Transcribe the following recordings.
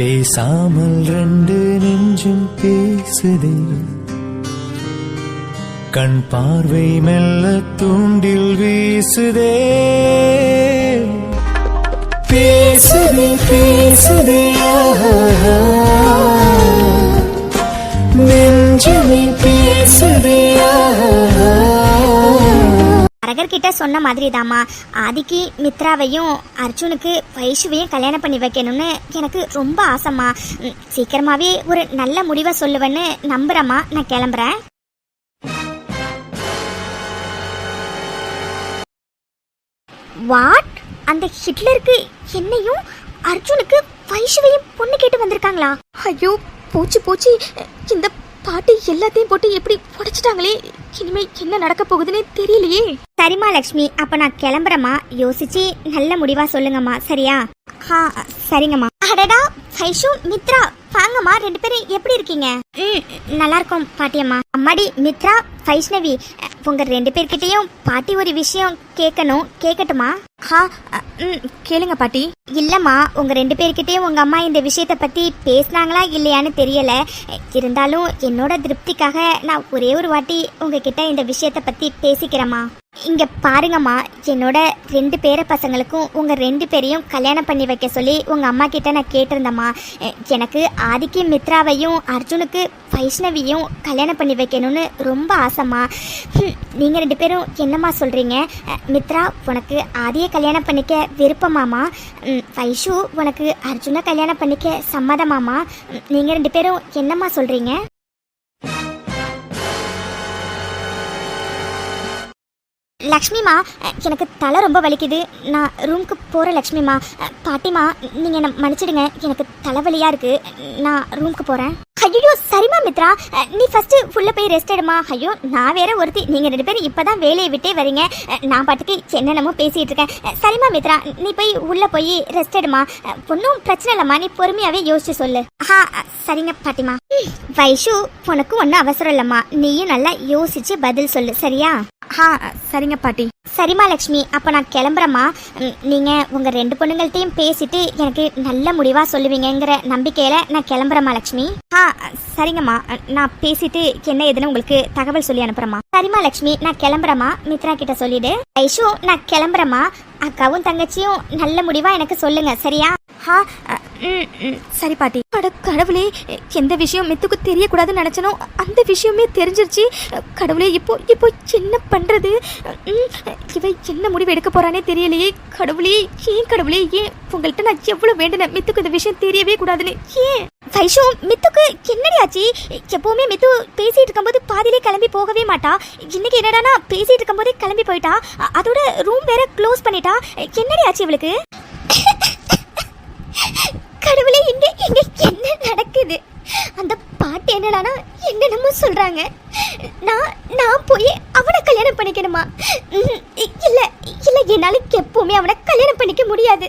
பேசாமல் ரெண்டு நெஞ்சும் பேசுதே. கண் பார்வை மெல்ல தூண்டில் வீசுதே. பேசுதே பேசுதே நெஞ்சுமே பேசுதே ஆஹா. அரகர்கிட்ட சொன்ன மாதிரி தாம்மா ஆதிக்கு மித்ராவையும் அர்ஜுனுக்கு வைஷுவையும் கல்யாணம் பண்ணி வைக்கணும்னு எனக்கு ரொம்ப ஆசைம்மா. சீக்கிரமாகவே ஒரு நல்ல முடிவை சொல்லுவேன்னு நம்புறேம்மா. நான் கிளம்புறேன். வாட்? அந்த ஹிட்லருக்கு என்னையும் அர்ஜுனுக்கு வைஷுவையும் பொண்ணு கேட்டு வந்திருக்காங்களா? ஐயோ போச்சு போச்சு. இந்த பாட்டு எல்லாத்தையும் போட்டு எப்படி உடைச்சிட்டாங்களே? இனிமே என்ன நடக்க போகுதுன்னே தெரியலையே. சரிம்மா லக்ஷ்மி. அப்போ நான் கிளம்புறேம்மா. யோசிச்சு நல்ல முடிவாக சொல்லுங்கம்மா. சரியா? ஆ சரிங்கம்மா. அடடா வைஷு மித்ரா வாங்கம்மா ரெண்டு பேரும் எப்படி இருக்கீங்க? ம். நல்லா இருக்கோம் பாட்டியம்மா. அம்மாடி மித்ரா வைஷ்ணவி உங்க ரெண்டு பேர்கிட்டயும் பாட்டி ஒரு விஷயம் கேட்கணும் கேட்கட்டுமா? ஹா ம் கேளுங்க பாட்டி. இல்லம்மா உங்க ரெண்டு பேர்கிட்டயும் உங்க அம்மா இந்த விஷயத்த பத்தி பேசுனாங்களா இல்லையான்னு தெரியல. இருந்தாலும் என்னோட திருப்திக்காக நான் ஒரே ஒரு வாட்டி உங்ககிட்ட இந்த விஷயத்த பத்தி பேசிக்கிறேம்மா. இங்க பாருங்கம்மா என்னோட ரெண்டு பேர பசங்களுக்கும் உங்க ரெண்டு பேரையும் கல்யாணம் பண்ணி வைக்க சொல்லி உங்க அம்மா கிட்ட நான் கேட்டிருந்தேம்மா. எனக்கு ஆதிக்கு மித்ராவையும் அர்ஜுனுக்கு வைஷ்ணவியும் கல்யாணம் பண்ணி வைக்கணும்னு ரொம்ப ஆசைம்மா. நீங்கள் ரெண்டு பேரும் என்னம்மா சொல்கிறீங்க மித்ரா உனக்கு ஆதியை கல்யாணம் பண்ணிக்க விருப்பமாம்மா? வைஷு உனக்கு அர்ஜுனை கல்யாணம் பண்ணிக்க சம்மதமாம்மா? நீங்கள் ரெண்டு பேரும் என்னம்மா சொல்கிறீங்க லக்ஷ்மிமா எனக்கு தலை ரொம்ப வலிக்குது. நான் ரூமுக்கு போகிறேன் லக்ஷ்மிமா பாட்டிமா நீங்கள் என்னை மன்னிச்சிடுங்க. எனக்கு தலைவலியாக இருக்கு. நான் ரூமுக்கு போகிறேன் ஐயோ சரிமா மித்ரா. நீ ஃபஸ்ட்டு ஃபுல்லாக போய் ரெஸ்ட் எடுமா ஐயோ நான் வேற ஒருத்தி. நீங்கள் ரெண்டு பேரும் இப்போ தான் வேலையை விட்டே வரீங்க. நான் பாட்டுக்கு என்னென்னமோ பேசிகிட்டு இருக்கேன். சரிமா மித்ரா நீ போய் உள்ளே போய் ரெஸ்ட் எடுமா ஒன்றும் பிரச்சனை இல்லைம்மா. நீ பொறுமையாகவே யோசிச்சு சொல்லு. ஆ சரிங்க பாட்டிமா. வைஷு உனக்கு ஒன்றும் அவசரம் இல்லைம்மா. நீயும் நல்லா யோசிச்சு பதில் சொல்லு. சரியா? ஹா சரிங்க பாட்டி சரிம்மா லக்ஷ்மி. அப்போ நான் கிளம்புறேம்மா. நீங்க உங்க ரெண்டு பொண்ணுங்கள்ட்டையும் பேசிட்டு எனக்கு நல்ல முடிவா சொல்லுவீங்கங்கிற நம்பிக்கையில நான் கிளம்புறேம்மா லக்ஷ்மி. ஆ சரிங்கம்மா. நான் பேசிட்டு என்ன ஏதுன்னு உங்களுக்கு தகவல் சொல்லி அனுப்புறேம்மா. சரிம்மா லக்ஷ்மி. நான் கிளம்புறேம்மா. மித்ரா கிட்ட சொல்லிடு. ஐஷு நான் கிளம்புறேம்மா. அக்காவும் தங்கச்சியும் நல்ல முடிவா எனக்கு சொல்லுங்க சரியா? ஹா சரி பாட்டி. அட கடவுளே எந்த விஷயம் மித்துக்கு தெரியக்கூடாதுன்னு நினச்சனோ அந்த விஷயமே தெரிஞ்சிருச்சு. கடவுளே இப்போ இப்போ என்ன பண்ணுறது இவன் என்ன முடிவு எடுக்க போகிறானே தெரியலையே. கடவுளே ஏன் கடவுளே ஏன் உங்கள்கிட்ட நான் எவ்வளோ வேண்டினேன் மித்துக்கு இந்த விஷயம் தெரியவே கூடாதுன்னு? ஏன்? வைஷு மித்துக்கு என்னடியாச்சு எப்போவுமே எப்பவுமே மித்து பேசிட்டு இருக்கும்போது பாதியிலே கிளம்பி போகவே மாட்டா. இன்னைக்கு என்னடானா பேசிட்டு இருக்கும்போதே கிளம்பி போயிட்டா. அதோட ரூம் வேற க்ளோஸ் பண்ணிட்டா. என்னடியாச்சு இவளுக்கு? கடவுளே இங்க இங்க என்ன நடக்குது? அந்த பாட்டு என்னடானா என்னென்னமோ சொல்றாங்க. நான் நான் போய் அவனை கல்யாணம் பண்ணிக்கணுமா? இல்லை இல்லை இல்ல இல்ல எப்பவுமே அவனை கல்யாணம் பண்ணிக்க முடியாது.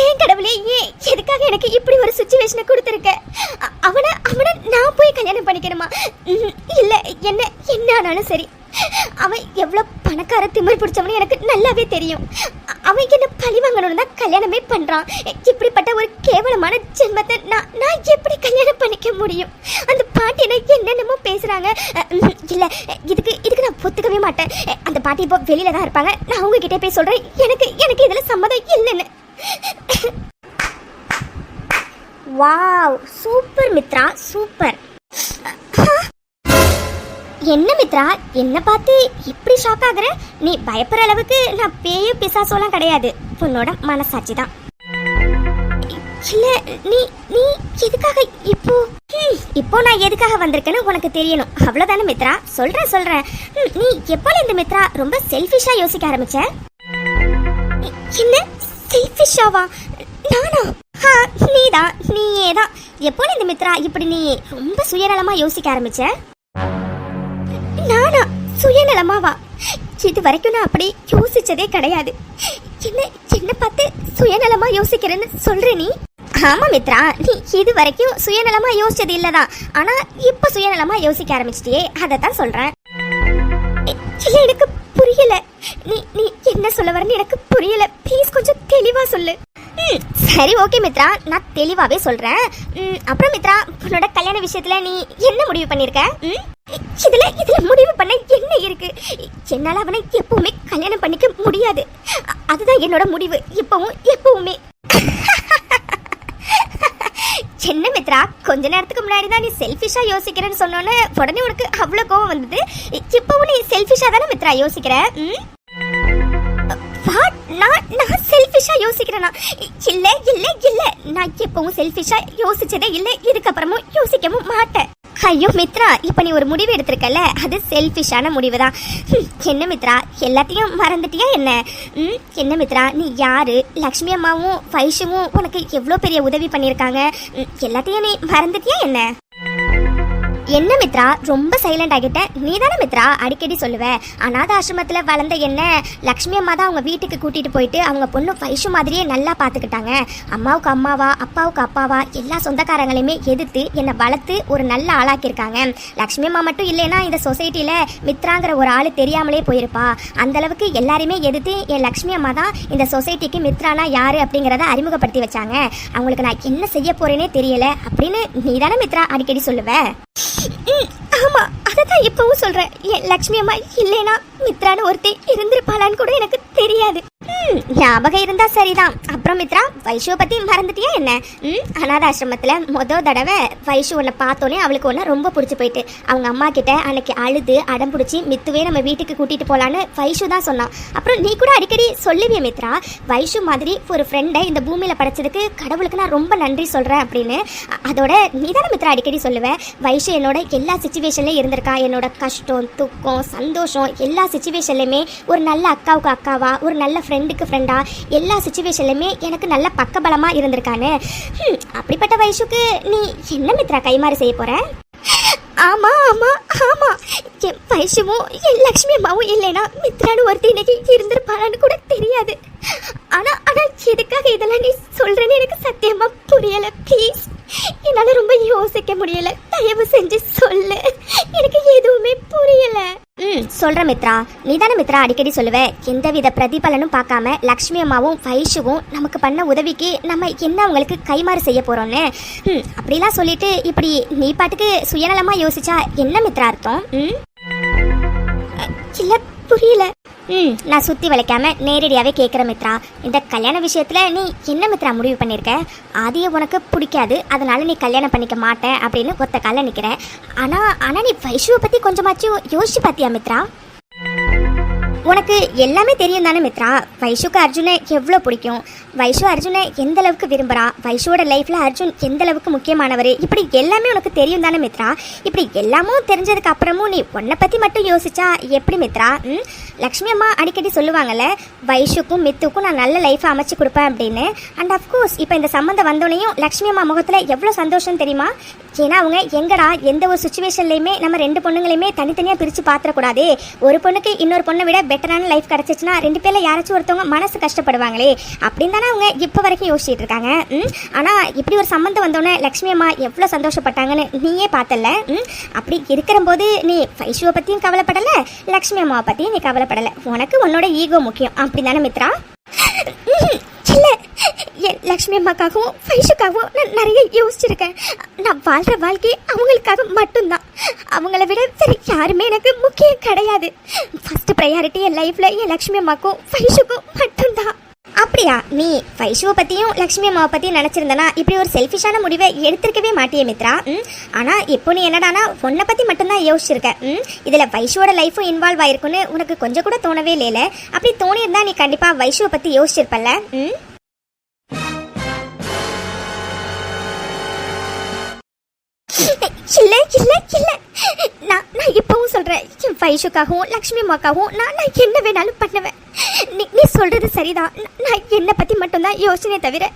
ஏன் கடவுளே ஏன் எதுக்காக எனக்கு இப்படி ஒரு சுச்சுவேஷனை கொடுத்துருக்க? அவனை அவனை நான் போய் கல்யாணம் பண்ணிக்கணுமா? இல்லை என்ன என்ன ஆனாலும் சரி. அவன் எவ்வளோ பணக்கார திமிர் பிடிச்சவனு எனக்கு நல்லாவே தெரியும். அவன் என்ன பழி வாங்கணும்னு தான் கல்யாணமே பண்ணுறான் இப்படிப்பட்ட ஒரு கேவலமான ஜென்மத்தை நான் நான் எப்படி கல்யாணம் முடியும். அந்த பாட்டி என்ன என்னென்னமோ பேசுறாங்க. இல்லை இல்ல இதுக்கு இதுக்கு நான் ஒத்துக்கவே மாட்டேன். அந்த பாட்டி இப்போ வெளியில தான் இருப்பாங்க. நான் அவங்கக்கிட்டே போய் சொல்றேன். எனக்கு எனக்கு இதில் சம்மதம் இல்லைன்னு. Wow super Mithra super. என்ன மித்ரா என்ன பார்த்து இப்படி ஷாக் ஆகுற? நீ பயப்படுற அளவுக்கு நான் பேயும் பிசாசோலாம் கிடையாது. உன்னோட மனசாட்சி தான் இல்ல நீ நீ எதுக்காக இப்போ? இப்போ நான் எதுக்காக வந்திருக்கேன்னு உனக்கு தெரியணும். அவ்வளவுதானே மித்ரா? சொல்றேன் சொல்றேன். நீ எப்போல இந்த மித்ரா ரொம்ப செல்ஃபிஷா யோசிக்க ஆரம்பிச்ச? என்ன செல்ஃபிஷாவா நானா? ஹா நீதான் நீயே தான் எப்போல இந்த மித்ரா இப்படி நீ ரொம்ப சுயநலமா யோசிக்க ஆரம்பிச்ச? நானா சுயநலமாவா? இது வரைக்கும் நான் அப்படி யோசிச்சதே கிடையாது. என்ன என்ன பார்த்து சுயநலமா யோசிக்கிறேன்னு சொல்ற நீ? ஆமாம் மித்ரா நீ இது வரைக்கும் சுயநலமாக யோசிச்சது இல்லை தான் ஆனால் இப்போ சுயநலமாக யோசிக்க ஆரம்பிச்சிட்டியே அதை தான் சொல்கிறேன் எனக்கு புரியல. நீ நீ என்ன சொல்ல வரன்னு எனக்கு புரியல. ப்ளீஸ் கொஞ்சம் தெளிவாக சொல்லு. ம், சரி ஓகே மித்ரா. நான் தெளிவாகவே சொல்கிறேன் அப்புறம் மித்ரா உன்னோட கல்யாண விஷயத்தில் நீ என்ன முடிவு பண்ணியிருக்க இதில் இதில் முடிவு பண்ண என்ன இருக்குது என்னால் அவனை எப்பவுமே கல்யாணம் பண்ணிக்க முடியாது. அதுதான் என்னோட முடிவு. இப்போவும் எப்பவுமே. என்ன மித்ரா கொஞ்ச நேரத்துக்கு முன்னாடி தான் நீ செல்ஃபிஷாக யோசிக்கிறேன்னு சொன்னோன்னே உடனே உனக்கு அவ்வளோ கோவம் வந்தது. இப்போவும் நீ செல்ஃபிஷாக தானே மித்ரா யோசிக்கிற? ம்? நான் நான் செல்ஃபிஷா யோசிக்கிறேனா? இல்ல இல்ல இல்ல. நான் எப்பவும் செல்ஃபிஷா யோசிச்சதே இல்ல. இதுக்கப்புறமும் யோசிக்கவும் மாட்டேன். ஐயோ மித்ரா இப்போ நீ ஒரு முடிவு எடுத்திருக்கல அது செல்ஃபிஷான முடிவு தான் என்ன மித்ரா எல்லாத்தையும் மறந்துட்டியா என்ன? ம், என்ன மித்ரா நீ யாரு? லக்ஷ்மி அம்மாவும் வைஷுவும் உனக்கு எவ்வளோ பெரிய உதவி பண்ணியிருக்காங்க? எல்லாத்தையும் நீ மறந்துட்டியா என்ன? என்ன மித்ரா? ரொம்ப சைலண்ட் ஆகிட்ட. நீ தானே மித்ரா? அடிக்கடி சொல்லுவ. அநாத ஆசிரமத்தில் வளர்ந்த என்ன லக்ஷ்மி அம்மா தான் அவங்க வீட்டுக்கு கூட்டிட்டு போயிட்டு அவங்க பொண்ணு வைஷு மாதிரியே நல்லா பார்த்துக்கிட்டாங்க அம்மாவுக்கு அம்மாவா அப்பாவுக்கு அப்பாவா எல்லா சொந்தக்காரங்களையுமே எதிர்த்து என்னை வளர்த்து ஒரு நல்ல ஆளாக்கியிருக்காங்க. லக்ஷ்மி அம்மா மட்டும் இல்லைன்னா இந்த சொசைட்டியில் மித்ராங்கிற ஒரு ஆள் தெரியாமலே போயிருப்பா. அந்தளவுக்கு எல்லாருமே எதிர்த்து என் லக்ஷ்மி அம்மா தான் இந்த சொசைட்டிக்கு மித்ரானா யாரு அப்படிங்கிறத அறிமுகப்படுத்தி வச்சாங்க. அவங்களுக்கு நான் என்ன செய்ய போறேனே தெரியல அப்படின்னு நீ தானே மித்ரா அடிக்கடி சொல்லுவேன் Shit. ம், ஆமா அததான் இப்பவும் சொல்றேன். என் லக்ஷ்மி அம்மா இல்லைனா மித்ரான்னு ஒருத்தி இருந்திருப்பாளான்னு கூட எனக்கு தெரியாது. ஞாபகம் இருந்தா சரிதான். அப்புறம் மித்ரா வைஷுவை பத்தி மறந்துட்டியா என்ன? ம் அநாத ஆசிரமத்துல மொதல் தடவை வைஷு உன்னை பார்த்தோன்னே அவளுக்கு ஒன்று ரொம்ப பிடிச்சி போயிட்டு. அவங்க அம்மா கிட்ட அன்னைக்கு அழுது அடம் பிடிச்சி மித்துவே நம்ம வீட்டுக்கு கூட்டிட்டு போலான்னு வைஷு தான் சொன்னான். அப்புறம் நீ கூட அடிக்கடி சொல்லுவிய மித்ரா? வைஷு மாதிரி ஒரு ஃப்ரெண்டை இந்த பூமியில படைச்சதுக்கு கடவுளுக்கு நான் ரொம்ப நன்றி சொல்றேன் அப்படின்னு. அதோட நீ தானே மித்ரா அடிக்கடி சொல்லுவேன் வைஷு என்னோட எல்லா சுச்சுவேஷன்லையும் இருந்திருக்கா? என்னோட கஷ்டம் துக்கம் சந்தோஷம் எல்லா சுச்சுவேஷன்லையுமே ஒரு நல்ல அக்காவுக்கு அக்காவா? ஒரு நல்ல ஃப்ரெண்டுக்கு ஃப்ரெண்டா எல்லா சுச்சுவேஷன்லையுமே எனக்கு நல்ல பக்கபலமாக இருந்திருக்கான்னு. அப்படிப்பட்ட வயசுக்கு நீ என்ன மித்ரா கைமாறு செய்ய போற? ஆமா ஆமா ஆமா. என் வயசுவும் என் லக்ஷ்மி அம்மாவும் இல்லைன்னா மித்ரான்னு ஒருத்தி இன்னைக்கு இருந்திருப்பாளான்னு கூட தெரியாது. ஆனா ஆனா எதுக்காக இதெல்லாம் நீ சொல்றேன்னு எனக்கு சத்தியமா புரியல ப்ளீஸ் என்னால ரொம்ப யோசிக்க முடியல. தயவு செஞ்சு சொல்லு. எனக்கு எதுவுமே புரியல. ம் சொல்ற மித்ரா. நீதானே மித்ரா அடிக்கடி சொல்லுவ? எந்தவித பிரதிபலனும் பார்க்காம லக்ஷ்மி அம்மாவும் வைஷுவும் நமக்கு பண்ண உதவிக்கு நம்ம என்ன அவங்களுக்கு கைமாறு செய்ய போறோம்னு? ம் அப்படிலாம் சொல்லிட்டு இப்படி நீ பாட்டுக்கு சுயநலமா யோசிச்சா என்ன மித்ரா அர்த்தம்? ம்? இல்லை புரியல. ம் நான் சுற்றி வளைக்காம நேரடியாகவே கேட்குற மித்ரா. இந்த கல்யாண விஷயத்தில் நீ என்ன மித்ரா முடிவு பண்ணியிருக்க ஆதியை உனக்கு பிடிக்காது அதனால் நீ கல்யாணம் பண்ணிக்க மாட்டேன் அப்படின்னு ஒத்த காலில் நிற்கிறேன் ஆனால் ஆனால் நீ வைஷுவை பற்றி கொஞ்சமாச்சும் யோசிச்சு பார்த்தியா மித்ரா? உனக்கு எல்லாமே தெரியும் தானே மித்ரா? வைஷுக்கு அர்ஜுனை எவ்வளோ பிடிக்கும்? வைஷு அர்ஜுனை எந்த அளவுக்கு விரும்புகிறா வைஷுவோட லைஃப்பில் அர்ஜுன் எந்த அளவுக்கு முக்கியமானவர்? இப்படி எல்லாமே உனக்கு தெரியும் தானே மித்ரா? இப்படி எல்லாமும் தெரிஞ்சதுக்கு அப்புறமும் நீ உன்னை பற்றி மட்டும் யோசிச்சா எப்படி மித்ரா? ம்? லக்ஷ்மி அம்மா அடிக்கடி சொல்லுவாங்கல்ல வைஷுக்கும் மித்துக்கும் நான் நல்ல லைஃப் அமைச்சு கொடுப்பேன் அப்படின்னு. அண்ட் அஃப்கோர்ஸ் இப்போ இந்த சம்மந்தம் வந்தோடனையும் லக்ஷ்மி அம்மா முகத்தில் எவ்வளோ சந்தோஷம் தெரியுமா? ஏன்னா அவங்க எங்கடா எந்த ஒரு சுச்சுவேஷன்லையுமே நம்ம ரெண்டு பொண்ணுங்களையுமே தனித்தனியாக பிரித்து பார்த்துடக்கூடாது ஒரு பொண்ணுக்கு இன்னொரு பொண்ணை விட பெட்டரான லைஃப் கிடச்சிச்சுன்னா ரெண்டு பேரில் யாராச்சும் ஒருத்தவங்க மனசு கஷ்டப்படுவாங்களே அப்படின்னு தானே அவங்க இப்போ வரைக்கும் யோசிச்சுட்டு இருக்காங்க. ம்? ஆனால் இப்படி ஒரு சம்மந்தம் வந்தோடனே லக்ஷ்மி அம்மா எவ்வளோ சந்தோஷப்பட்டாங்கன்னு நீயே பார்த்தல ம்? அப்படி இருக்கிற போது நீ வைஷுவை பற்றியும் கவலைப்படலை லக்ஷ்மி அம்மாவை பற்றியும் நீ கவலைப்படலை. உனக்கு உன்னோட ஈகோ முக்கியம். அப்படி தானே மித்ரா இல்லை. என் லக்ஷ்மி அம்மாக்காகவும் ஃபைஷுக்காகவும் நான் நிறைய யோசிச்சிருக்கேன். நான் வாழ்கிற வாழ்க்கை அவங்களுக்காக மட்டும்தான். அவங்கள விட வேற யாருமே எனக்கு முக்கியம் கிடையாது. ஃபஸ்ட்டு ப்ரையாரிட்டி என் லைஃப்பில் என் லக்ஷ்மி அம்மாக்கும் ஃபைஷுக்கும் மட்டும்தான். அப்படியா? நீ வைஷுவை பற்றியும் லக்ஷ்மி அம்மாவை பற்றியும் நினச்சிருந்தனா இப்படி ஒரு செல்ஃபிஷான முடிவை எடுத்திருக்கவே மாட்டியே மித்ரா? ம்? ஆனால் இப்போ நீ என்னடானா உன்னை பற்றி மட்டும்தான் யோசிச்சிருக்க. ம்? இதில் வைஷுவோட லைஃபும் இன்வால்வ் ஆயிருக்குன்னு உனக்கு கொஞ்சம் கூட தோணவே இல்லைல அப்படி தோணியிருந்தா நீ கண்டிப்பாக வைஷுவை பற்றி யோசிச்சிருப்பல்ல. ம்? இல்லை இல்லை இல்லை. நான் நான் இப்பவும் சொல்கிறேன் என் வைஷுக்காகவும் லக்ஷ்மி அம்மாக்காகவும் நான் நான் என்ன வேணாலும் பண்ணுவேன். நீ நீ சொல்கிறது சரிதான். நான்- நான் என்னை பற்றி மட்டும்தான் யோசனையே தவிர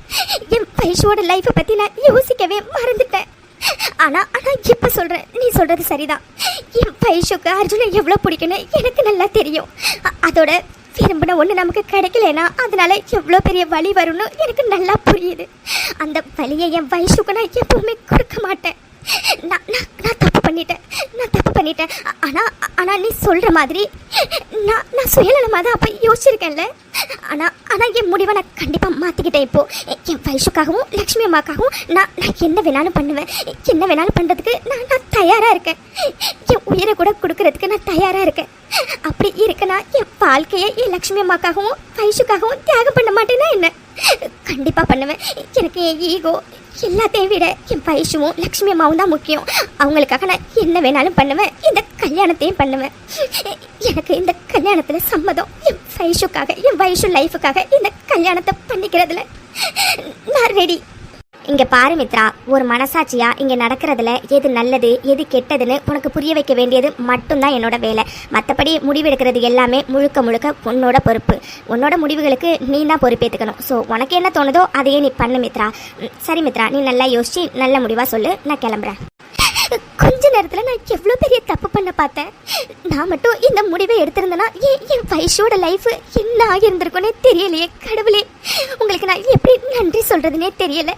என் வைஷுவோட லைஃப்பை பற்றி நான் யோசிக்கவே மறந்துட்டேன். ஆனால் ஆனால் இப்போ சொல்கிறேன் நீ சொல்கிறது சரிதான். என் வைஷுக்கு அர்ஜுனை எவ்வளோ பிடிக்குன்னு எனக்கு நல்லா தெரியும். அதோட விரும்பின ஒன்று நமக்கு கிடைக்கலனா அதனால எவ்வளோ பெரிய வலி வரும்னு எனக்கு நல்லா புரியுது. அந்த வலியை என் வயசுக்கு நான் எப்பவுமே கொடுக்க மாட்டேன். நான் நான் நான் தப்பு பண்ணிட்டேன். நான் தப்பு பண்ணிட்டேன். ஆனால் ஆனால் நீ சொல்கிற மாதிரி நான் நான் சுயநலமாக தான் அப்போ யோசிச்சிருக்கேன்ல. ஆனால் ஆனால் என் முடிவை நான் கண்டிப்பாக மாற்றிக்கிட்டேன் இப்போது என் வைஷுக்காகவும் லக்ஷ்மி அம்மாக்காகவும் நான் நான் என்ன வேணாலும் பண்ணுவேன். என்ன வேணாலும் பண்ணுறதுக்கு நான் நான் தயாராக இருக்கேன். என் உயிரை கூட கொடுக்கறதுக்கு நான் தயாராக இருக்கேன். அப்படி இருக்கனா என் வாழ்க்கையை என் லக்ஷ்மி அம்மாக்காகவும் வைஷுக்காகவும் தியாகம் பண்ண மாட்டேன்னா என்ன? கண்டிப்பாக பண்ணுவேன். எனக்கு என் ஈகோ எல்லாத்தையும் விட என் வைஷுவும் லக்ஷ்மி அம்மாவும் தான் முக்கியம். அவங்களுக்காக நான் என்ன வேணாலும் பண்ணுவேன். இந்த கல்யாணத்தையும் பண்ணுவேன். எனக்கு இந்த கல்யாணத்தில் சம்மதம். என் பைஷுக்காக என் வயசு லைஃபுக்காக இந்த கல்யாணத்தை பண்ணிக்கிறதுல நான் ரெடி இங்க பாரு மித்ரா ஒரு மனசாட்சியா இங்க நடக்கிறதுல எது நல்லது எது கெட்டதுன்னு உனக்கு புரிய வைக்க வேண்டியது மட்டும்தான் என்னோட வேலை. மற்றபடி முடிவெடுக்கிறது எல்லாமே முழுக்க முழுக்க உன்னோட பொறுப்பு. உன்னோட முடிவுகளுக்கு நீ தான் பொறுப்பேற்றுக்கணும் ஸோ உனக்கு என்ன தோணுதோ அதையே நீ பண்ணு மித்ரா. ம், சரி மித்ரா நீ நல்லா யோசிச்சு நல்ல முடிவா சொல்லு நான் கிளம்புறேன். நேரத்தில் நான் எவ்வளோ பெரிய தப்பு பண்ண பார்த்தேன். நான் மட்டும் இந்த முடிவை எடுத்திருந்தேன்னா என் என் வயசோட லைஃப் என்ன ஆகியிருந்திருக்கும்னே தெரியலையே கடவுளே. உங்களுக்கு நான் எப்படி நன்றி சொல்கிறதுனே தெரியலை.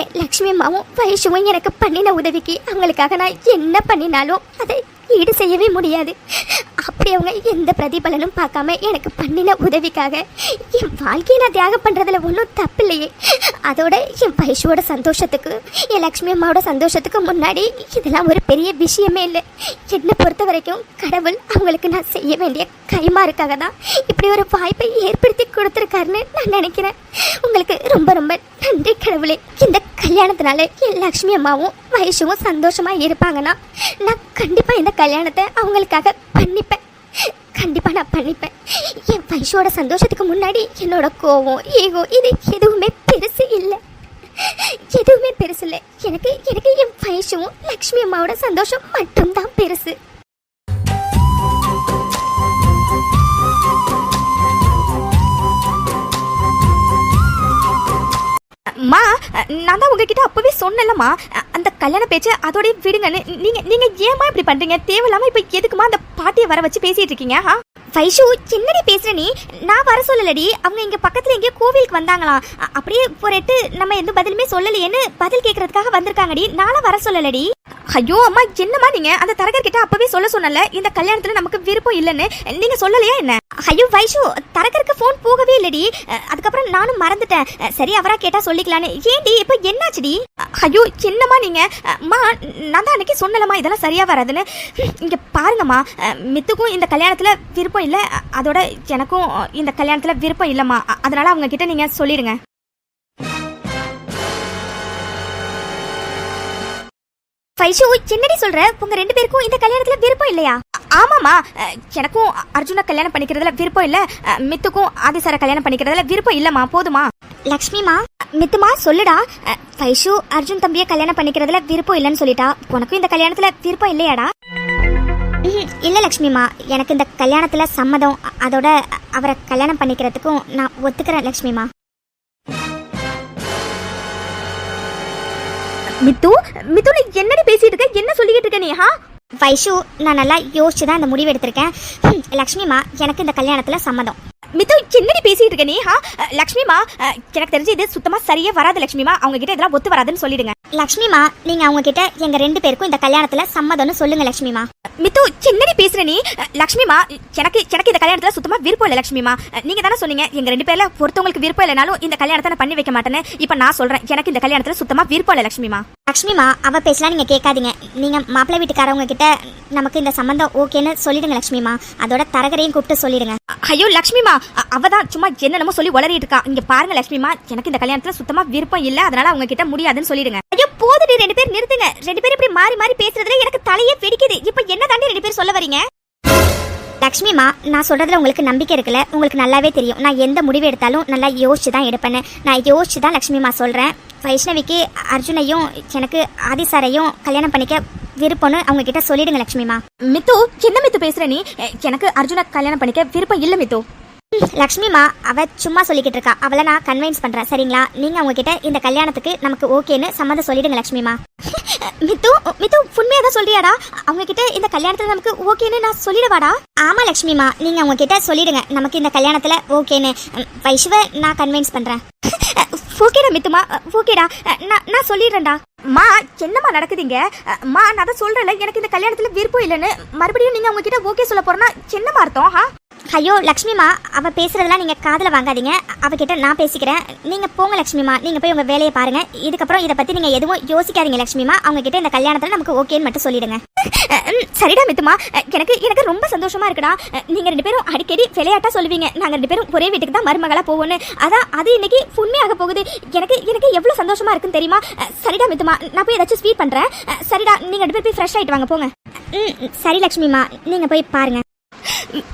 என் லக்ஷ்மி அம்மாவும் வயசுவும் எனக்கு பண்ணின உதவிக்கு அவங்களுக்காக நான் என்ன பண்ணினாலும் அதை ஈடு செய்யவே முடியாது. அப்படி அவங்க எந்த பிரதிபலனும் பார்க்காம எனக்கு பண்ணின உதவிக்காக என் வாழ்க்கையை நான் தியாகம் பண்ணுறதுல ஒன்றும் தப்பு இல்லையே அதோட என் வயசோட சந்தோஷத்துக்கு என் லக்ஷ்மி அம்மாவோட சந்தோஷத்துக்கு முன்னாடி இதெல்லாம் ஒரு பெரிய விஷயமே இல்லை. என்னை பொறுத்த வரைக்கும் கடவுள் அவங்களுக்கு நான் செய்ய வேண்டிய கைமாறுக்காக தான் இப்படி ஒரு வாய்ப்பை ஏற்படுத்தி கொடுத்துருக்காருன்னு நான் நினைக்கிறேன். உங்களுக்கு ரொம்ப ரொம்ப நன்றி கடவுளே. கல்யாணத்தினால என் லக்ஷ்மி அம்மாவும் மகேஷும் சந்தோஷமா இருப்பாங்கன்னா நான் கண்டிப்பா இந்த கல்யாணத்தை அவங்களுக்காக பண்ணிப்பேன். கண்டிப்பா நான் பண்ணிப்பேன். என் வயசோட சந்தோஷத்துக்கு முன்னாடி என்னோட கோவம் ஏகோ இது எதுவுமே பெருசு இல்லை. எதுவுமே பெருசு இல்லை. எனக்கு எனக்கு என் வயசும் லக்ஷ்மி அம்மாவோட சந்தோஷம் மட்டும்தான் பெருசு. மா நான் தான் உங்ககிட்ட அப்பவே சொன்னேன்லம்மா. அந்த கல்யாண பேச்சு அதோடய விடுங்கன்னு. நீங்க நீங்க ஏமா இப்படி பண்றீங்க? தேவையில்லாம இப்ப எதுக்குமா அந்த பாட்டியை வர வச்சு பேசிட்டு இருக்கீங்க ஆ? வைஷு என்னடி பேசுற நீ? நான் வர சொல்லலடி. அவங்க இங்க பக்கத்துல எங்கேயோ கோவிலுக்கு வந்தாங்களாம் அப்படியே ஒரு எட்டு நம்ம எந்த பதிலுமே சொல்லலையேன்னு பதில் கேட்கறதுக்காக வந்திருக்காங்கடி. நானும் வர சொல்லலடி. ஐயோ அம்மா என்னம்மா நீங்க? அந்த தரகர் கிட்ட அப்பவே சொல்ல சொன்னல இந்த கல்யாணத்துல நமக்கு விருப்பம் இல்லைன்னு. நீங்க சொல்லலையா என்ன? ஐயோ வைஷு தரகருக்கு ஃபோன் போகவே இல்லடி. அதுக்கப்புறம் நானும் மறந்துட்டேன். சரி அவரா கேட்டா சொல்லிக்கலான்னு. ஏண்டி இப்போ என்னாச்சுடி? ஐயோ என்னம்மா நீங்க? அம்மா நான் தான் அன்னைக்கு சொன்னலம்மா இதெல்லாம் சரியா வராதுன்னு. இங்க பாருங்கம்மா மித்துக்கும் இந்த கல்யாணத்துல விருப்பம் இல்லை. அதோட எனக்கும் இந்த கல்யாணத்துல விருப்பம் இல்லைம்மா. அதனால் அதனால அவங்க கிட்ட நீங்க சொல்லிடுங்க. வைஷு என்னடி சொல்ற? உங்க ரெண்டு பேருக்கும் இந்த கல்யாணத்துல விருப்பம் இல்லையா? ஆமாம்மா. அஹ், எனக்கும் அர்ஜுனை கல்யாணம் பண்ணிக்கிறதுல விருப்பம் இல்ல. மித்துக்கும் ஆதிசார கல்யாணம் பண்ணிக்கிறதுல விருப்பம் இல்லம்மா. போதுமா? லக்ஷ்மிமா மித்துமா சொல்லுடா. வைஷு அர்ஜுன் தம்பியை கல்யாணம் பண்ணிக்கிறதுல விருப்பம் இல்லைன்னு சொல்லிட்டா. உனக்கும் இந்த கல்யாணத்துல விருப்பம் இல்லையாடா. இல்ல லக்ஷ்மிமா எனக்கு இந்த கல்யாணத்துல சம்மதம் அதோட அவரை கல்யாணம் பண்ணிக்கிறதுக்கும் நான் ஒத்துக்கிறேன் லக்ஷ்மிமா மித்து மித்து நீ என்னடி பேசிட்டு இருக்க? என்ன சொல்லிக்கிட்டு இருக்க நீ ஹா? வைஷு நான் நல்லா யோசிச்சு தான் இந்த முடிவு எடுத்திருக்கேன். லக்ஷ்மிமா எனக்கு இந்த கல்யாணத்துல சம்மதம். மித்து என்னடி பேசிட்டு இருக்க நீ? ஹா? லக்ஷ்மிமா எனக்கு தெரிஞ்சு இது சுத்தமா சரியே வராது லக்ஷ்மிமா. அவங்க கிட்ட இதெல்லாம் ஒத்து வராதுன்னு சொல்லிடுங்க. லக்ஷ்மிமா நீங்க அவங்க கிட்ட எங்க ரெண்டு பேருக்கும் இந்த கல்யாணத்துல சம்மதம்னு சொல்லுங்க லக்ஷ்மிமா. மித்து என்னடி பேசுற நீ? லக்ஷ்மிமா எனக்கு எனக்கு இந்த கல்யாணத்துல சுத்தமா விருப்பம் இல்லை லக்ஷ்மிமா. நீங்க தானே சொன்னீங்க எங்க ரெண்டு பேர்ல ஒருத்தவங்களுக்கு விருப்பம் இல்லைனாலும் இந்த கல்யாணத்தை நான் பண்ணி வைக்க மாட்டேன்னு. இப்ப நான் சொல்றேன் எனக்கு இந்த கல்யாணத்துல சுத்தமா விருப்பம் இல்லை லக்ஷ்மிமா. லக்ஷ்மிமா அவ பேசலாம் நீங்க கேட்காதீங்க. நீங்க மாப்பிள்ளை வீட்டுக்காரவங்க கிட்ட நமக்கு இந்த சம்மந்தம் ஓகேன்னு சொல்லிடுங்க லக்ஷ்மிமா அதோட தரகரையும் கூப்பிட்டு சொல்லிடுங்க. ஐயோ லக்ஷ்மிமா அ- அவதான் சும்மா என்னென்னமோ சொல்லி உளறிட்டு இருக்கா. இங்க பாருங்க லக்ஷ்மிமா எனக்கு இந்த கல்யாணத்துல சுத்தமா விருப்பம் இல்ல. அதனால அவங்க கிட்ட முடியாதுன்னு சொல்லிடுங்க. ஐயோ போதுடி ரெண்டு பேர் நிறுத்துங்க. ரெண்டு பேரும் இப்படி மாறி மாறி பேசுறதுல எனக்கு தலையே வெடிக்குது. இப்போ என்ன தாண்டி ரெண்டு பேர் சொல்ல வரீங்க? லக்ஷ்மிமா நான் சொல்கிறதுல உங்களுக்கு நம்பிக்கை இருக்குல்ல? உங்களுக்கு நல்லாவே தெரியும். நான் எந்த முடிவு எடுத்தாலும் நல்லா யோசிச்சு தான் எடுப்பேன்னு. நான் யோசிச்சு தான் லக்ஷ்மிமா சொல்கிறேன் வைஷ்ணவிக்கு அர்ஜுனையும் எனக்கு ஆதிசாரையும் கல்யாணம் பண்ணிக்க விருப்பம்னு அவங்க கிட்ட சொல்லிடுங்க லக்ஷ்மிமா மித்து என்ன மித்து பேசுற நீ? எனக்கு அர்ஜுனை கல்யாணம் பண்ணிக்க விருப்பம் இல்லை மித்து. லக்ஷ்மிமா அவ சும்மா சொல்லிக்கிட்டு இருக்கா. அவளை நான் கன்வின்ஸ் பண்றேன். சரிங்களா? நீங்க அவங்க கிட்ட இந்த கல்யாணத்துக்கு நமக்கு ஓகேன்னு சம்மதம் சொல்லிடுங்க லக்ஷ்மிமா. மித்து மித்து உண்மையா தான் சொல்றியாடா? அவங்க கிட்ட இந்த கல்யாணத்துல நமக்கு ஓகேன்னு நான் சொல்லிடுவாடா? ஆமா லக்ஷ்மிமா நீங்க அவங்க கிட்ட சொல்லிடுங்க. நமக்கு இந்த கல்யாணத்துல ஓகேன்னு. வைஷுவ வைஷ்வ நான் கன்வின்ஸ் பண்றேன். ஓகேடா மித்துமா ஓகேடா. நான் நான் சொல்லிடுறேன்டா. மா என்னம்மா நடக்குதுங்க? மா நான் தான் சொல்றேன்ல எனக்கு இந்த கல்யாணத்துல விருப்பம் இல்லைன்னு. மறுபடியும் நீங்க அவங்க கிட்ட ஓகே சொல்ல போறேன்னா என்னமா அர்த்தம் ஹா ஐயோ லக்ஷ்மிமா அவ பேசுறதெல்லாம் நீங்க காதுல வாங்காதீங்க. அவகிட்ட நான் பேசிக்கிறேன். நீங்க போங்க லக்ஷ்மிமா. நீங்க போய் உங்க வேலையை பாருங்க. இதுக்கப்புறம் இதை பத்தி நீங்க எதுவும் யோசிக்காதீங்க லக்ஷ்மிமா. அவங்க கிட்ட இந்த கல்யாணத்துல நமக்கு ஓகேன்னு மட்டும் சொல்லிடுங்க. சரிடா மித்துமா. எனக்கு எனக்கு ரொம்ப சந்தோஷமா இருக்குடா. நீங்க ரெண்டு பேரும் அடிக்கடி விளையாட்டா சொல்லுவீங்க. நாங்க ரெண்டு பேரும் ஒரே வீட்டுக்கு தான் மருமகளா போவோன்னு அதான் அது இன்னைக்கு உண்மையாக போகுது. எனக்கு எனக்கு எவ்வளவு சந்தோஷமா இருக்குன்னு தெரியுமா? சரிடா மித்துமா. நான் போய் ஏதாச்சும் ஸ்வீட் பண்ணுறேன் சரிடா நீங்கள் ரெண்டு பேர் போய் ஃப்ரெஷ் ஆயிட்டு வாங்க போங்க. ம் சரி லக்ஷ்மிமா நீங்கள் போய் பாருங்கள்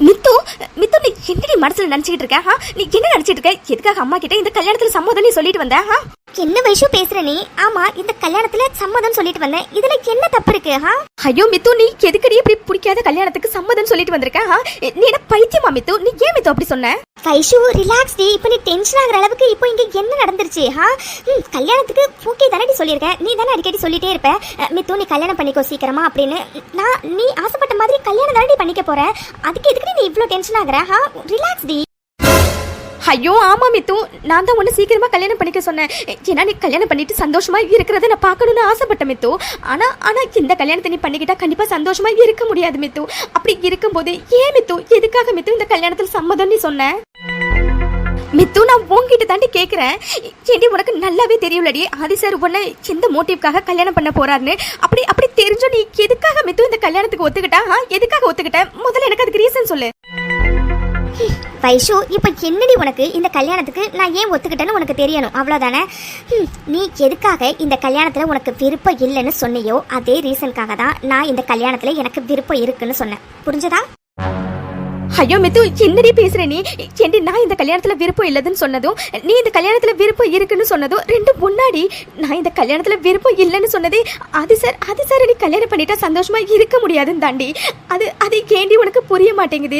மித்து மித்து நீ என்னடி மனசுல நினைச்சிட்டு இருக்க ஹா? நீ என்ன நினைச்சிட்டு இருக்க? எதுக்காக அம்மா கிட்ட இந்த கல்யாணத்துல சம்மதம் நீ சொல்லிட்டு வந்த ஹா? என்ன வயசு பேசுற நீ? ஆமா இந்த கல்யாணத்துல சம்மதம் சொல்லிட்டு வந்தேன் இதுல என்ன தப்பு இருக்கு ஹா ஐயோ மித்து நீ எதுக்கடி இப்படி பிடிக்காத கல்யாணத்துக்கு சம்மதம் சொல்லிட்டு வந்திருக்க ஹா? நீ என்ன பைத்தியமா மித்து? நீ ஏன் மித்து அப்படி சொன்ன? வைஷு ரிலாக்ஸ் டி. இப்போ நீ டென்ஷன் ஆகுற அளவுக்கு இப்போ இங்க என்ன நடந்துருச்சு ஹா ம், கல்யாணத்துக்கு ஓகே தானே நீ சொல்லியிருக்க நீ தானே அடிக்கடி சொல்லிட்டே இருப்ப. மித்து நீ கல்யாணம் பண்ணிக்கோ சீக்கிரமா அப்படின்னு. நான் நீ ஆசைப்பட்ட மாதிரி கல்யாணம் தானே பண்ணிக்க போற. அதுக்கு எதுக்கு நீ இவ்வளோ டென்ஷன் ஆகுற? ஹா ரிலாக்ஸ் டி. ஐயோ ஆமா மித்து. நான் தான் ஒன்று சீக்கிரமா கல்யாணம் பண்ணிக்க சொன்னேன். ஏன்னா நீ கல்யாணம் பண்ணிட்டு சந்தோஷமா இருக்கிறத நான் பார்க்கணும்னு ஆசைப்பட்ட மித்து. ஆனா ஆனா இந்த கல்யாணத்தை நீ பண்ணிக்கிட்டா கண்டிப்பா சந்தோஷமா இருக்க முடியாது மித்து. அப்படி இருக்கும்போது ஏன் மித்து? எதுக்காக மித்து இந்த கல்யாணத்தில் சம்மதம் நீ சொன்ன? மித்து நான் உங்ககிட்ட தாண்டி கேட்குறேன் ஏண்டி உனக்கு நல்லாவே தெரியும்லடி. ஆதி சார் உன்னை எந்த மோட்டிவ்க்காக கல்யாணம் பண்ண போறாருன்னு. அப்படி அப்படி தெரிஞ்சோ நீ எதுக்காக மித்து இந்த கல்யாணத்துக்கு ஒத்துக்கிட்டா? ஆ? எதுக்காக ஒத்துக்கிட்ட? முதல்ல எனக்கு அதுக்கு ரீசன் சொல்லு. வைஷு இப்போ என்னடி உனக்கு இந்த கல்யாணத்துக்கு நான் ஏன் ஒத்துக்கிட்டேன்னு உனக்கு தெரியணும்? அவ்வளோதானே நீ எதுக்காக இந்த கல்யாணத்தில் உனக்கு விருப்பம் இல்லைன்னு சொன்னியோ அதே ரீசனுக்காக தான் நான் இந்த கல்யாணத்தில் எனக்கு விருப்பம் இருக்குன்னு சொன்னேன். புரிஞ்சதா? ஐயோ மித்து என்னடி பேசுற நீ? ஏண்டி நான் இந்த கல்யாணத்துல விருப்பம் இல்லைன்னு சொன்னதும் நீ இந்த கல்யாணத்துல விருப்பம் இருக்குன்னு சொன்னதும் ரெண்டு முன்னாடி. நான் இந்த கல்யாணத்துல விருப்பம் இல்லைன்னு சொன்னதே அது சார் அது சார் நீ கல்யாணம் பண்ணிட்டா சந்தோஷமா இருக்க முடியாதுன்னு தாண்டி. அது அது ஏண்டி உனக்கு புரிய மாட்டேங்குது?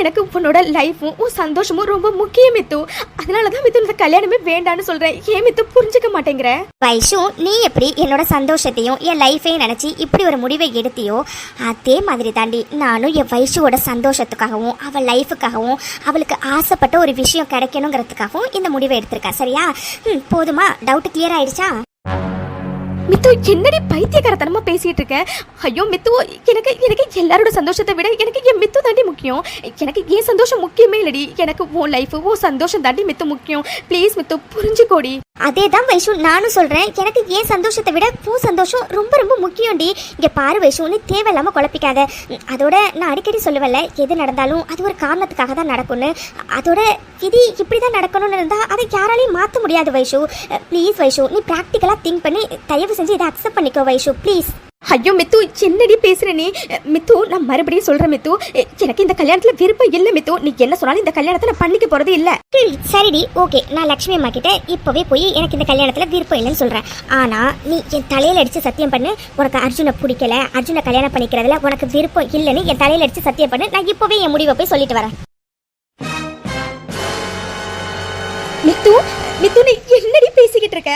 எனக்கு உன்னோட லைஃபும் உன் சந்தோஷமும் ரொம்ப முக்கியம் மித்து அதனாலதான் மித்து இந்த கல்யாணமே வேண்டான்னு சொல்றேன். ஏன் மித்து புரிஞ்சுக்க மாட்டேங்கிற? வைஷு நீ எப்படி என்னோட சந்தோஷத்தையும் என் லைஃபையும் நினச்சி இப்படி ஒரு முடிவை எடுத்தியோ அதே மாதிரி தாண்டி நானும் என் வைஷுவோட சந்தோஷத்துக்காகவும் அவள் லைஃபுக்காகவும் அவளுக்கு ஆசைப்பட்ட ஒரு விஷயம் கிடைக்கணுங்கிறதுக்காகவும் இந்த முடிவை எடுத்திருக்கா. சரியா? ம், போதுமா? டவுட் கிளியர் ஆயிடுச்சா? மித்து என்னடி பைத்தியக்காரத்தனமா பேசிட்டு இருக்க ஐயோ மித்து எனக்கு எனக்கு எல்லாரோட சந்தோஷத்தை விட எனக்கு என் மித்து தாண்டி முக்கியம். எனக்கு ஏன் சந்தோஷம் முக்கியமே இல்லடி. எனக்கு உன் லைஃப் உன் சந்தோஷம் தாண்டி மித்து முக்கியம். ப்ளீஸ் மித்து புரிஞ்சுக்கோடி. அதே தான் வைஷு நானும் சொல்கிறேன் எனக்கு ஏன் சந்தோஷத்தை விட பூ சந்தோஷம் ரொம்ப ரொம்ப முக்கியம்டி. இங்கே பாரு வைஷு நீ தேவையில்லாமல் குழப்பிக்காத. அதோட நான் அடிக்கடி சொல்லுவேன்ல எது நடந்தாலும் அது ஒரு காரணத்துக்காக தான் நடக்கும்னு. அதோட விதி இப்படி தான் நடக்கணும்னு இருந்தால் அதை யாராலையும் மாற்ற முடியாது வைஷு. ப்ளீஸ் வைஷு நீ ப்ராக்டிக்கலாக திங்க் பண்ணி தயவு செஞ்சு இதை அக்செப்ட் பண்ணிக்கோ வைஷு ப்ளீஸ் ஐயோ மித்து என்னடி பேசுற நீ? மித்து நான் மறுபடியும் சொல்றேன் மித்து. எனக்கு இந்த கல்யாணத்துல விருப்பம் இல்லை மித்து. நீ என்ன சொன்னாலும் இந்த கல்யாணத்தை நான் பண்ணிக்க போறது இல்ல. சரிடி. ஓகே. நான் லக்ஷ்மி அம்மா கிட்ட இப்போவே போய் எனக்கு இந்த கல்யாணத்துல விருப்பம் இல்லைன்னு சொல்றேன். ஆனா நீ என் தலையில அடிச்சு சத்தியம் பண்ணு. உனக்கு அர்ஜுனை பிடிக்கல. அர்ஜுனை கல்யாணம் பண்ணிக்கிறதுல உனக்கு விருப்பம் இல்லைன்னு என் தலையில அடிச்சு சத்தியம் பண்ணு. நான் இப்போவே என் முடிவை போய் சொல்லிட்டு வரேன். மித்து மித்து நீ என்னடி பேசிக்கிட்டு இருக்க?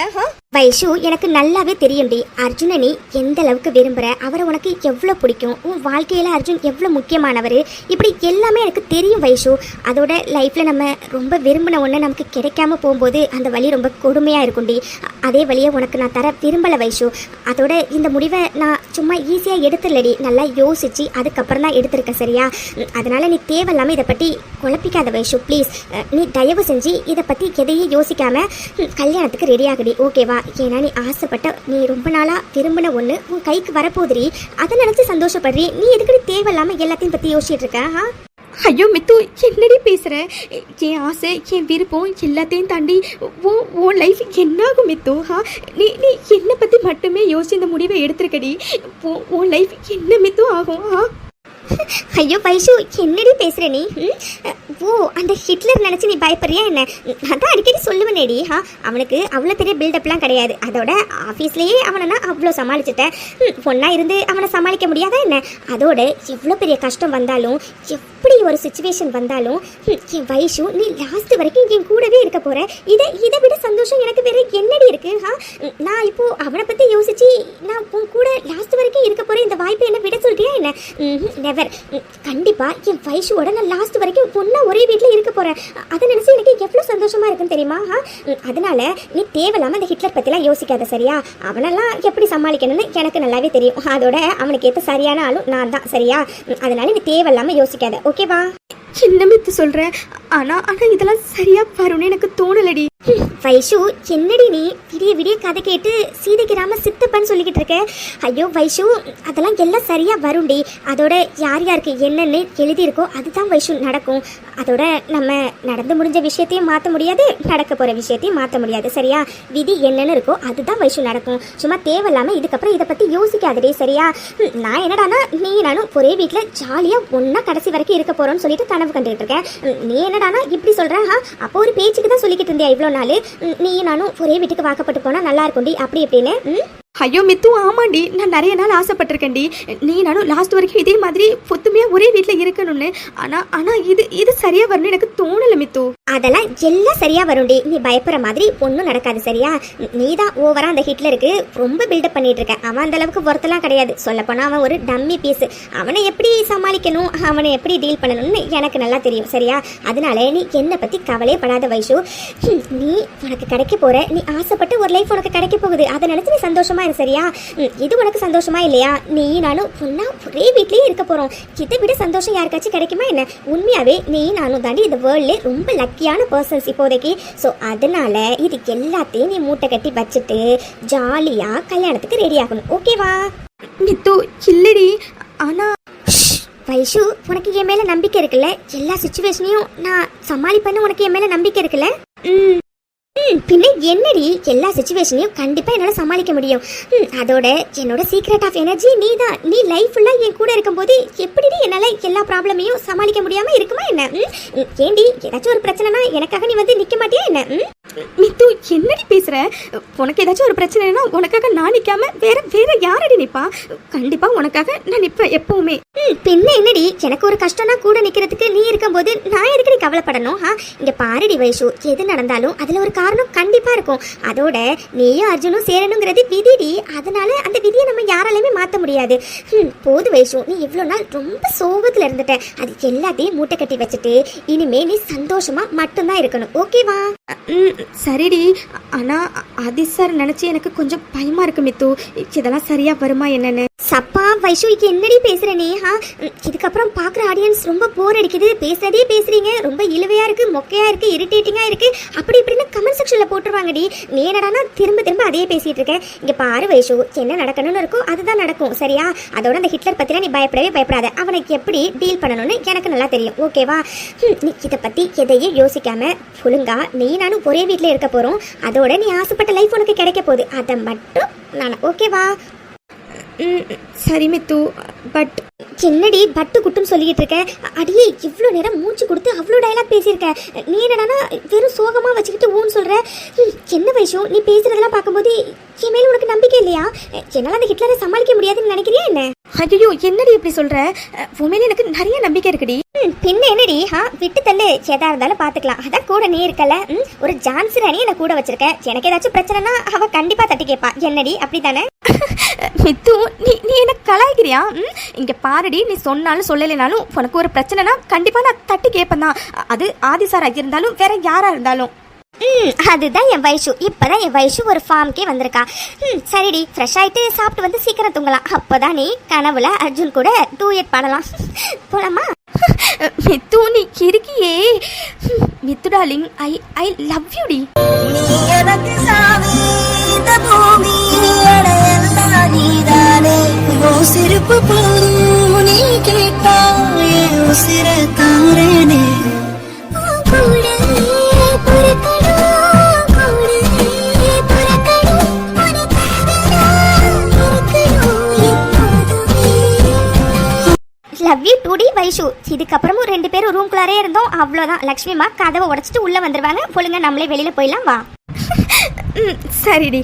வைஷு எனக்கு நல்லாவே தெரியும்டி. அர்ஜுனை நீ எந்த அளவுக்கு விரும்புகிற அவரை உனக்கு எவ்வளோ பிடிக்கும்? உன் வாழ்க்கையில அர்ஜுன் எவ்வளோ முக்கியமானவர்? இப்படி எல்லாமே எனக்கு தெரியும் வைஷு. அதோட லைஃப்பில் நம்ம ரொம்ப விரும்பின ஒன்று நமக்கு கிடைக்காம போகும்போது அந்த வழி ரொம்ப கொடுமையாக இருக்கும்டி. அதே வழியை உனக்கு நான் தர விரும்பலை வைஷு. அதோட இந்த முடிவை நான் சும்மா ஈஸியாக எடுத்துடலடி. நல்லா யோசிச்சு அதுக்கப்புறம் தான் எடுத்திருக்கேன் சரியா? அதனால் நீ தேவையில்லாமல் இதை பற்றி குழப்பிக்காத வைஷு ப்ளீஸ் நீ தயவு செஞ்சு இதை பற்றி எதையும் யோசிக்காமல் கல்யாணத்துக்கு ரெடி ஆகுடி ஓகேவா ஏன்னா நீ ஆசைப்பட்ட நீ ரொம்ப நாளாக விரும்பின ஒன்று உன் கைக்கு வரப்போகுதுடி. அதை நினச்சி சந்தோஷப்படுறி. நீ எதுக்கு தேவையில்லாம எல்லாத்தையும் பற்றி யோசிச்சுட்டு இருக்க ஆ? ஐயோ மித்து என்னடி பேசுகிற என் ஆசை என் விருப்பம் எல்லாத்தையும் தாண்டி ஓ உன் லைஃப் என்னாகும் மித்து ஹா நீ நீ என்னை பற்றி மட்டுமே யோசிச்சு இந்த முடிவை எடுத்திருக்கடி. உன் உன் லைஃப் என்ன மித்து ஆகும் ஹா ஐயோ வைஷு என்னடி பேசுகிற நீ? ஓ அந்த ஹிட்லர் நினச்சி நீ பயப்படுறியா என்ன? அதான் அடிக்கடி சொல்லுவேனேடி. ஹா அவனுக்கு அவ்வளோ பெரிய பில்டப்லாம் கிடையாது. அதோட ஆஃபீஸ்லேயே அவனை நான் அவ்வளோ சமாளிச்சிட்டேன். ம், இருந்து அவனை சமாளிக்க முடியாதா என்ன? அதோட எவ்வளோ பெரிய கஷ்டம் வந்தாலும் எப்படி ஒரு சுச்சுவேஷன் வந்தாலும் என் வைஷு நீ லாஸ்ட் வரைக்கும் என் கூடவே இருக்க போற. இதை இதை விட சந்தோஷம் எனக்கு வேற என்னடி இருக்கு ஹா நான் இப்போ அவனை பத்தி யோசிச்சு நான் உன் கூட லாஸ்ட் வரைக்கும் இருக்க போற இந்த வாய்ப்பை என்ன விட சொல்றியா என்ன? நெவர் கண்டிப்பா என் வைஷுவோட நான் லாஸ்ட் வரைக்கும் பொண்ணா ஒரே வீட்டில் இருக்க போறேன். அதை நினைச்சு எனக்கு எவ்வளோ சந்தோஷமா இருக்குன்னு தெரியுமா ஹா? அதனால நீ தேவையில்லாம அந்த ஹிட்லர் பத்திலாம் யோசிக்காத சரியா? அவனெல்லாம் எப்படி சமாளிக்கணும்னு எனக்கு நல்லாவே தெரியும். அதோட அவனுக்கு ஏற்ற சரியான ஆளும் நான் தான் சரியா? அதனால் அதனால நீ தேவையில்லாம யோசிக்காத ஓகேவா? என்ன மித்து சொல்கிறேன் ஆனால் ஆனா இதெல்லாம் சரியாக வரும்னு எனக்கு தோணலடி. வைஷு என்னடி நீ? விடிய விடிய கதை கேட்டு சீதைக்கு ராம சித்தப்பன்னு சொல்லிக்கிட்டு இருக்க. ஐயோ வைஷு அதெல்லாம் எல்லாம் சரியா வரும்டி. அதோட யார் யாருக்கு என்னென்னு எழுதியிருக்கோ அதுதான் வைஷு நடக்கும். அதோட நம்ம நடந்து முடிஞ்ச விஷயத்தையும் மாற்ற முடியாது நடக்க போகிற விஷயத்தையும் மாற்ற முடியாது. சரியா? விதி என்னென்னு இருக்கோ அதுதான் வைஷு நடக்கும். சும்மா தேவையில்லாம இதுக்கப்புறம் இதை பற்றி யோசிக்காதடி சரியா? நான் என்னடானா நீ நானும் ஒரே வீட்டில் ஜாலியாக ஒன்றா கடைசி வரைக்கும் இருக்க போறோம்னு சொல்லிட்டு கனவு கண்டுகிட்டு இருக்கேன். நீ என்னடானா இப்படி சொல்ற அப்போ ஒரு பேச்சுக்கு தான் சொல்லிக்கிட்டு இருந்தியா இவ்வளோ நாள் நீ நானும் ஒரே வீட்டுக்கு வாக்கப்பட்டு போனா நல்லா இருக்கும்டி அப்படி இப்படின்னு ம்? ஐயோ மித்து ஆமாண்டி. நான் நிறைய நாள் ஆசைப்பட்டிருக்கேன்டி. நீ நானும் லாஸ்ட் வரைக்கும் இதே மாதிரி பொத்துமையாக ஒரே வீட்டில் இருக்கணும்னு. ஆனால் ஆனால் இது இது சரியாக வரணும்னு எனக்கு தோணலை மித்து. அதெல்லாம் எல்லாம் சரியாக வரும்டி. நீ பயப்படுற மாதிரி ஒன்றும் நடக்காது சரியா? நீ தான் ஓவராக அந்த ஹிட்லருக்கு ரொம்ப பில்டப் பண்ணிட்டு இருக்க. அவன் அந்த அளவுக்கு கிடையாது. சொல்லப்போனால் அவன் ஒரு டம்மி பீஸ் அவனை எப்படி சமாளிக்கணும்? அவனை எப்படி டீல் பண்ணணும்னு எனக்கு நல்லா தெரியும் சரியா? அதனால நீ என்னை பற்றி கவலையே படாத வைஷு. நீ உனக்கு கிடைக்க போகிற நீ ஆசைப்பட்டு ஒரு லைஃப் உனக்கு கிடைக்க போகுது. அதை நினச்சி நீ சந்தோஷமாக இரு சரியா? இது உனக்கு சந்தோஷமா இல்லையா? நீ நானும் ஒன்னா ஒரே வீட்லயே இருக்க போறோம். இதை விட சந்தோஷம் யாருக்காச்சும் கிடைக்குமா என்ன? உண்மையாவே நீ நானும் தாண்டி இந்த வேர்ல்ட்ல ரொம்ப லக்கியான பர்சன்ஸ் இப்போதைக்கு. ஸோ அதனால இது எல்லாத்தையும் நீ மூட்டை கட்டி வச்சுட்டு ஜாலியா கல்யாணத்துக்கு ரெடி ஆகணும். ஓகேவா மித்து இல்லடி. ஆனா வைஷு உனக்கு என் மேல நம்பிக்கை இருக்குல்ல? எல்லா சுச்சுவேஷனையும் நான் சமாளிப்பேன்னு உனக்கு என் மேல நம்பிக்கை இருக்குல்ல? ம். ம், பின்ன என்னடி எல்லா சுச்சுவேஷனையும் கண்டிப்பா என்னால சமாளிக்க முடியும். ம், அதோட என்னோட சீக்ரெட் ஆஃப் எனர்ஜி நீ தான் நீ லைஃப் ஃபுல்லா என் கூட இருக்கும்போது எப்படிடி என்னால எல்லா ப்ராப்ளமையும் சமாளிக்க முடியாம இருக்குமா என்ன? ஏண்டி ஏதாச்சும் ஒரு பிரச்சனைனா எனக்காக நீ வந்து நிக்க மாட்டியா என்ன? மித்து என்னடி பேசுற? உனக்கு ஏதாச்சும் ஒரு பிரச்சனைனா உனக்காக நான் நிக்காம வேற வேற யாரடி நிப்பா? கண்டிப்பா உனக்காக நான் நிப்பேன் எப்பவுமே. பின்ன என்னடி? எனக்கு ஒரு கஷ்டம்னா கூட நிக்கிறதுக்கு நீ இருக்கும்போது நான் எதுக்கு நீ கவலைப்படணும் ஆ? இங்க பாரடி வைஷு எது நடந்தாலும் அதுல ஒரு காரணம் கண்டிப்பா இருக்கும். அதோட நீயும் அர்ஜுனும் சேரணுங்கிறது விதிடி. அதனால அந்த விதியை நம்ம யாராலையுமே மாத்த முடியாது. ம், போது வைஷு நீ இவ்வளோ நாள் ரொம்ப சோகத்துல இருந்துட்ட. அது எல்லாத்தையும் மூட்டை கட்டி வச்சுட்டு இனிமே நீ சந்தோஷமா மட்டும்தான் இருக்கணும். ஓகேவா? சரிடி. ஆனா ஆதி சார் நினைச்சு எனக்கு கொஞ்சம் பயமா இருக்கு மித்து. இதெல்லாம் சரியா வருமா என்னன்னு? சப்பா வைஷு என்னடி பேசுற நேஹா இதுக்கப்புறம் பாக்குற ஆடியன்ஸ் ரொம்ப போர் அடிக்குது. பேசுறதே பேசுறீங்க. ரொம்ப இழுவையா இருக்கு மொக்கையா இருக்கு இரிட்டேட்டிங்கா இருக்கு. அப்படி இப்படின்னு கமெண்ட் செக்ஷன்ல போட்டுருவாங்கடி. நீ என்னடானா திரும்ப திரும்ப அதையே பேசிட்டு இருக்கேன் இங்க பாரு வைஷு என்ன நடக்கணும்னு இருக்கோ அதுதான் நடக்கும் சரியா? அதோட அந்த ஹிட்லர் பற்றிலாம் நீ பயப்படவே பயப்படாத. அவனுக்கு எப்படி டீல் பண்ணணும்னு எனக்கு நல்லா தெரியும் ஓகேவா நீ இதை பத்தி எதையும் யோசிக்காம ஒழுங்கா நீ நானும் ஒரே வீட்டில் இருக்க போறோம். அதோட நீ ஆசைப்பட்ட லைஃப் உனக்கு கிடைக்க போகுது. அதை மட்டும் நான் ஓகேவா சரி மித்து. பட் என்னடி பட்டு குட்டுன்னு சொல்லிட்டு இருக்க? அடியே இவ்வளோ நேரம் மூச்சு கொடுத்து அவ்வளோ டயலாக் பேசியிருக்க. நீ என்னடானா வெறும் சோகமா வச்சுக்கிட்டு ஊன்னு சொல்ற. ம், என்ன வயசும் நீ பேசுறதெல்லாம் பார்க்கும்போது என் மேல உனக்கு நம்பிக்கை இல்லையா? என்னால அந்த ஹிட்லரை சமாளிக்க முடியாதுன்னு நினைக்கிறியா என்ன? ஐயோ என்னடி இப்படி உன் மேல எனக்கு நிறைய நம்பிக்கை இருக்குடி. பின்ன என்னடி? ஹா விட்டு தள்ளு. எதா இருந்தாலும் பாத்துக்கலாம் அதான் கூட நீ இருக்கல ஒரு ஜான்சி ராணி என்ன கூட வச்சிருக்க. எனக்கு ஏதாச்சும் பிரச்சனைனா அவ கண்டிப்பா தட்டி கேட்பா. என்னடி? அப்படித்தானே? மித்து நீ நீ என்ன கலாய்க்கிறியா? ம்? இங்க பாருடி நீ சொன்னாலும் சொல்லலைனாலும் உனக்கு ஒரு பிரச்சனைனா கண்டிப்பா நான் தட்டி கேட்பேன் தான் அது ஆதிசாரா இருந்தாலும் வேற யாரா இருந்தாலும். ம் அதுதான் என் வயசு இப்பதான் என் வயசு ஒரு ஃபார்ம்க்கே வந்திருக்கா. ம் சரிடி ஃப்ரெஷ் ஆயிட்டு சாப்பிட்டு வந்து சீக்கிரம் தூங்கலாம். அப்போதான் நீ கனவுல அர்ஜுன் கூட டூயட் பாடலாம். போலாமா? மித்து நீ இருக்கியே ம், Mithu darling I I love you D. எனக்கு சாமி இந்த பூமி நீதானே? உன் சிரிப்பு போதும் நீ கேட்டாயே உசிர தாரனே லவ் யூ டூடி வைஷு இதுக்கப்புறமும் ரெண்டு பேரும் ரூம்குள்ளாரே இருந்தோம். அவ்வளோதான் லக்ஷ்மிமா கதவை உடைச்சிட்டு உள்ள வந்துருவாங்க. ஒழுங்கா நம்மளே வெளியில போயிடலாம் வா. சரிடி.